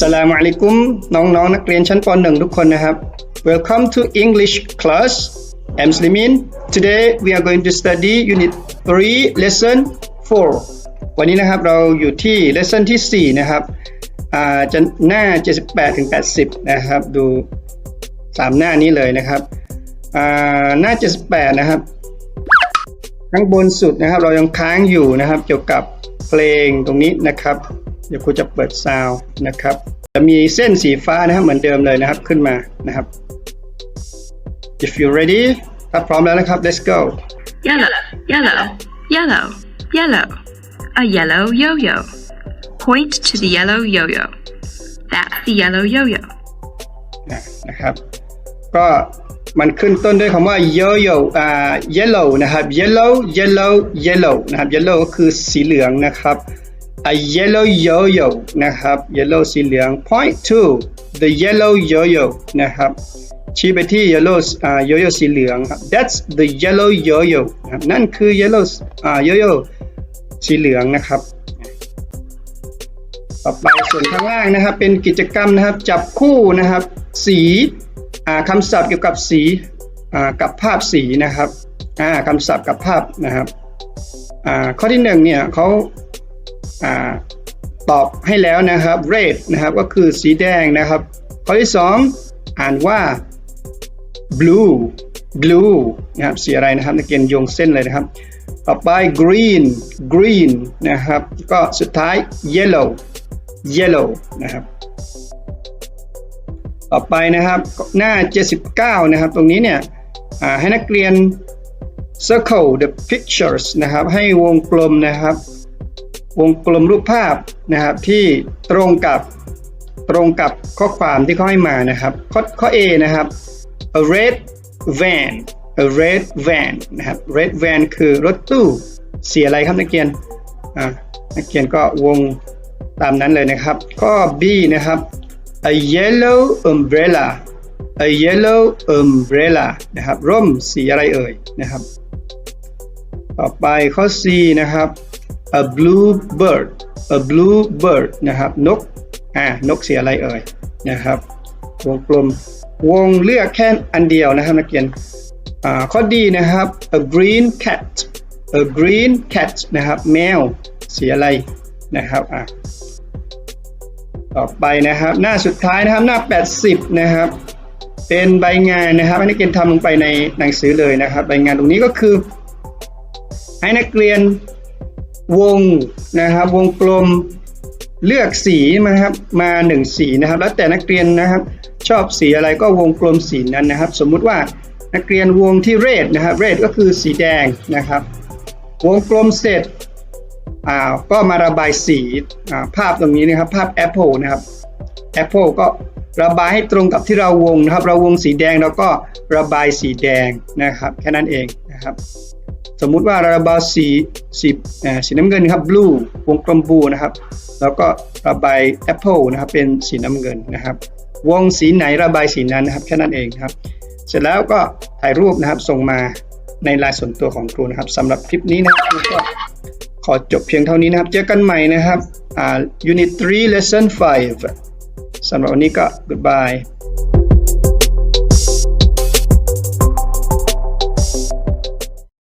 สลามุอะลัยกุมน้องๆนนักเรียนชั้นป .1 ทุกคนนะครับ Welcome to English class I'm Slimin Today we are going to study unit 3 lesson 4 วันนี้นะครับเราอยู่ที่ lesson ที่ 4 นะครับอ่าจะหน้า 78ถึง80 นะครับ ดู 3 หน้านี้เลยนะครับอ่าหน้า 78 นะครับ ข้างบนสุดนะครับ เรายังค้างอยู่นะครับ เกี่ยวกับเพลงตรงนี้นะครับ เดี๋ยวครูจะเปิดซาวน์นะครับ จะมีเส้นสีฟ้านะครับเหมือนเดิมเลยนะครับขึ้นมานะครับ if you ready ถ้าพร้อมแล้วนะครับ let's go Yellow, yellow, yellow, yellow. A yellow yo-yo. Point to the yellow yo-yo. That's the yellow yo-yo. นะนะครับ ก็มันขึ้นต้นด้วยคำว่า yo-yo อ่า yellow นะครับ yellow yellow yellow นะครับ yellow ก็คือสีเหลืองนะครับ a yellow yo-yo นะครับ yellow สีเหลือง point to the yellow yo-yo นะครับ ชี้ไปที่ yellow อ่า yo-yo สีเหลืองครับ that's the yellow yo-yo นะครับนั่นคือ yellow อ่า yo-yo สีเหลืองนะครับ ต่อไปส่วนข้างล่างนะครับ เป็นกิจกรรมนะครับ จับคู่นะครับ สีอ่าคำศัพท์เกี่ยวกับสีอ่ากับภาพสีนะครับอ่าคำศัพท์กับภาพนะครับอ่าข้อที่หนึ่งเนี่ยเขา ตอบให้แล้วนะครับ red นะครับก็คือสีแดงนะครับ ข้อที่สองอ่านว่า blue blue นะครับสีอะไรนะครับนักเรียนโยงเส้นเลยนะครับ ต่อไป green green นะครับ ก็สุดท้าย yellow yellow นะครับ ต่อไปนะครับหน้า 79 นะครับ ตรงนี้เนี่ยให้นักเรียน circle the pictures นะครับ ให้วงกลมนะครับ วงกลมรูปภาพนะครับที่ตรงกับตรงกับข้อความที่เขาให้มานะครับ ข้อข้อ A นะครับ a red van a red van นะครับ red van คือรถตู้สีอะไรครับนักเรียนอ่านักเรียนก็วงตามนั้นเลยนะครับ ข้อ B นะครับ a yellow umbrella a yellow umbrella นะครับร่มสีอะไรเอ่ยนะครับ ต่อไปข้อ C นะครับ a blue bird a blue bird นะครับ นก อ่า นกสีอะไรเอ่ย นะครับ วงกลม วงเลือกแค่อันเดียวนะครับนักเรียน อ่า ข้อดีนะครับ a green cat a green cat นะครับ แมวสีอะไร นะครับ อ่าต่อไปนะครับ หน้าสุดท้ายนะครับ หน้า 80 นะครับ เป็นใบงานนะครับ ให้นักเรียนทำลงไปในหนังสือเลยนะครับ ใบงานตรงนี้ก็คือ ให้นักเรียน วงนะครับวงกลมเลือกสีนะครับมาหนึ่งสีนะครับ แล้วแต่นักเรียนนะครับ ชอบสีอะไรก็วงกลมสีนั้นนะครับ สมมุติว่านักเรียนวงที่เรดนะครับเรดก็คือสีแดงนะครับ วงกลมเสร็จอ่าก็มาระบายสีอ่าภาพตรงนี้นะครับ ภาพแอปเปิลนะครับแอปเปิลก็ระบายให้ตรงกับที่เราวงนะครับ เราวงสีแดงเราก็ระบายสีแดงนะครับ แค่นั้นเองนะครับ สมมุติว่าเราบาสีสีสีน้ำเงินครับ blue วงกลม blue นะครับ แล้วก็ระบายแอปเปิลนะครับ เป็นสีน้ำเงินนะครับ วงสีไหนระบายสีนั้นนะครับแค่นั้นเองครับ เสร็จแล้วก็ถ่ายรูปนะครับส่งมาในลน์ส่วนตัวของครูนะครับสำหรับคลิปนี้นะครับก็ขอจบเพียงเท่านี้นะครับ เจอกันใหม่นะครับอ่า Unit 3 Lesson 5สำหรับวันนี้ก็ goodbye